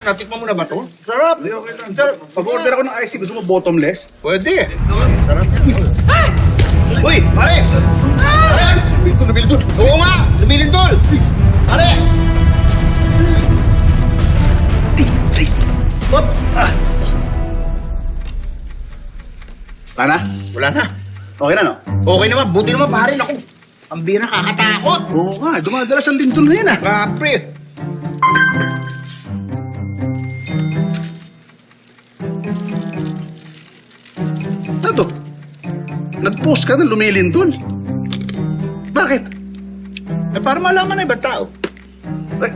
Natikman mo na ba to? Sarap. Hindi, okay lang. Pag-order ako ng tea, gusto mo bottomless? Pwede. Sarap. Uy, pare! Pare! Lumilindol, lumilindol. Oo nga, lumilindol. Pare! Hop! Ah, Tana? wala na. Okay na, no? Okay naman, buti naman pare. Naku, ang bira nakakatakot. Oo nga, dumadalas ang lindol na yan, ah. Kapre. Nag-post ka na lumilindol. Bakit? Eh, para malaman na ibang tao. Eh,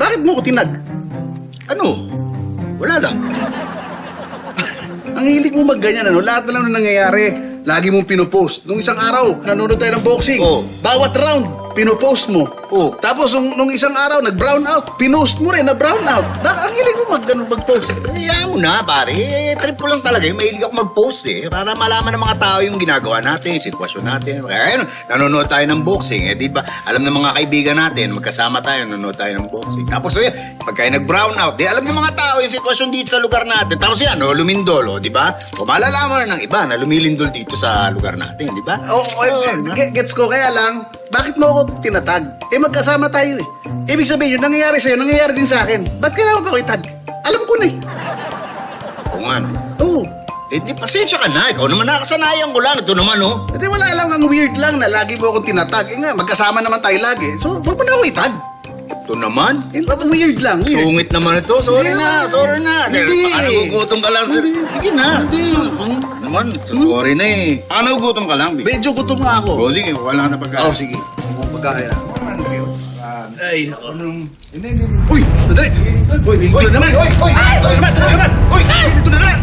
bakit mo ko tinag? Ano? Wala lang. Ang hilig mo magganyan, ano? Lahat na lang na nangyayari. Lagi mong pinopost. Nung isang araw, nanonood tayo ng boxing. Oo. Bawat round, pinopost mo. Oo. Tapos nung, nung isang araw, nag-brown out. Pinost mo rin na brown out. Bak ang hilig mo mag, ganun, mag-post. Hayaan mo na, pare. Eh, trip ko lang talaga. eh. Mahilig ako mag-post eh. Para malaman ng mga tao yung ginagawa natin, yung sitwasyon natin. Kaya ayun, nanonood tayo ng boxing. Eh, di ba? Alam ng mga kaibigan natin, magkasama tayo, nanonood tayo ng boxing. Tapos ayun, pagka nag-brown out, di alam ng mga tao yung sitwasyon dito sa lugar natin. Tapos yan, oh, lumindol, oh, di ba? O malalaman ng iba na lumilindol dito sa lugar natin, di ba? Oo, oh, Oo, di ba? gets ko. Kaya lang, bakit mo ako tinatag? Eh, magkasama tayo eh. Ibig sabihin, yung nangyayari sa'yo, nangyayari din sa akin. Ba't kailangan ko itag? Alam ko na eh. Oo nga. no. Oo. Eh, di, pasensya ka na. Ikaw naman nakasanayan ko lang. Ito naman, oh. Edi wala lang, ang weird lang na lagi mo akong tinatag. Eh nga, magkasama naman tayo lagi. So, wag mo na ako itag. Ito naman. Eh, weird lang, weird. Sungit naman ito. Sorry Hindi na, naman. sorry na. Hindi. Baka nagugutom ka lang. Sir. Sige na. Hindi. Ano naman, sorry na eh. Baka nagugutom ka lang. Medyo gutom nga ako. O sige, wala na pagkain. Oo, sige. Pagkaya. Ay, anong... Uy! Sandali! Uy, uy, naman! Uy, uy! Uy, naman! Uy, naman! Uy! Ito na naman!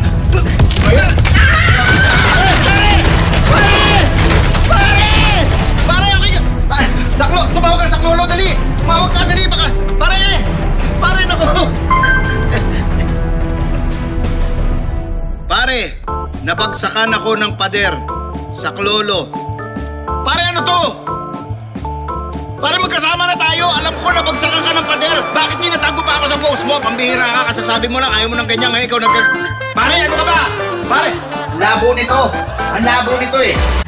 Saklo! Tumawag ka sa Saklolo, dali! Tumawag ka, dali! Baka... Pare! Pare, naku! Pare, nabagsakan ako ng pader sa Klolo. Pare, ano to? Pare, magkasama na tayo. Alam ko na bagsakan ka ng pader. Bakit tinatago pa ako sa post mo? Pambihira ka, kasasabi mo lang. Ayaw mo ng ganyan. Ngayon ikaw nag... Pare, ano ka ba? Pare, labo nito. Ang labo nito eh.